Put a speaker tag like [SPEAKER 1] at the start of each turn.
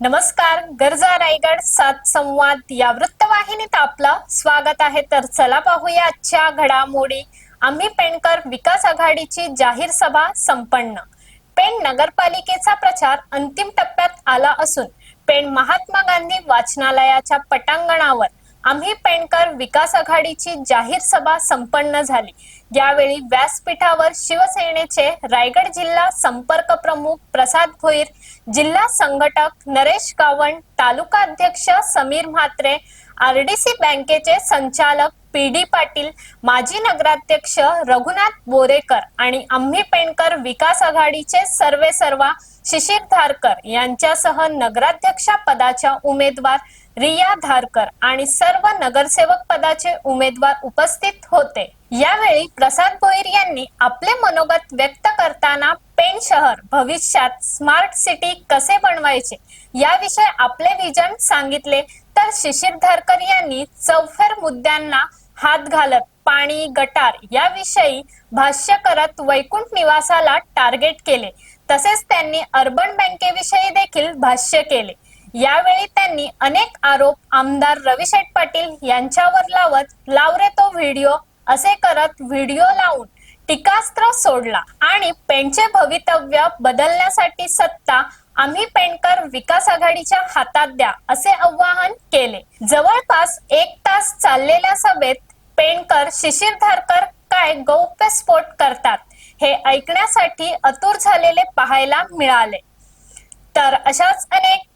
[SPEAKER 1] नमस्कार गरजा रायगड सात संवाद या वृत्तवाहिनीत आपलं स्वागत आहे. तर चला पाहूया आजच्या घडामोडी. आम्ही पेणकर विकास आघाडीची जाहीर सभा संपन्न. पेण नगरपालिकेचा प्रचार अंतिम टप्प्यात आला असून पेण महात्मा गांधी वाचनालयाच्या पटांगणावर आम्ही पेणकर विकास आघाडीची जाहीर सभा संपन्न झाली. यावेळी व्यासपीठावर शिवसेनेचे रायगड जिल्हा संपर्क प्रमुख प्रसाद भोईर जिल्हा संघटक नरेश गावण तालुका अध्यक्ष समीर म्हात्रे आरडीसी बँकेचे संचालक पी डी पाटील माजी नगराध्यक्ष रघुनाथ बोरेकर आणि आम्ही पेणकर विकास आघाडीचे सर्वे सर्वा शिशिर धारकर यांच्यासह नगराध्यक्षा पदाच्या उमेदवार रिया धारकर आणि सर्व नगरसेवक पदाचे उमेदवार उपस्थित होते. यावेळी प्रसाद भोईर यांनी आपले मनोगत व्यक्त करताना पेण शहर भविष्यात स्मार्ट सिटी कसे बनवायचे याविषयी आपले विजन सांगितले. तर शिशिर धारकर यांनी चौफेर मुद्द्यांना हात घालत पाणी गटार याविषयी भाष्य करत वैकुंठ निवासाला टार्गेट केले. तसेच त्यांनी अर्बन बँकेविषयी देखील भाष्य केले. यावेळी त्यांनी अनेक आरोप आमदार रविशेठ पाटील यांच्यावर लावत लावरे तो व्हिडिओ असे करत व्हिडिओ लावून टीकास्त्र सोडला आणि पेणचे भवितव्य बदलण्यासाठी सत्ता आम्ही पेणकर विकास आघाडीच्या हातात द्या असे आवाहन केले. जवळपास एक तास चाललेल्या सभेत पेणकर शिशिर धारकर काय गौप्यस्फोट करतात हे ऐकण्यासाठी अतुर झालेले पाहायला मिळाले. तर अशाच अनेक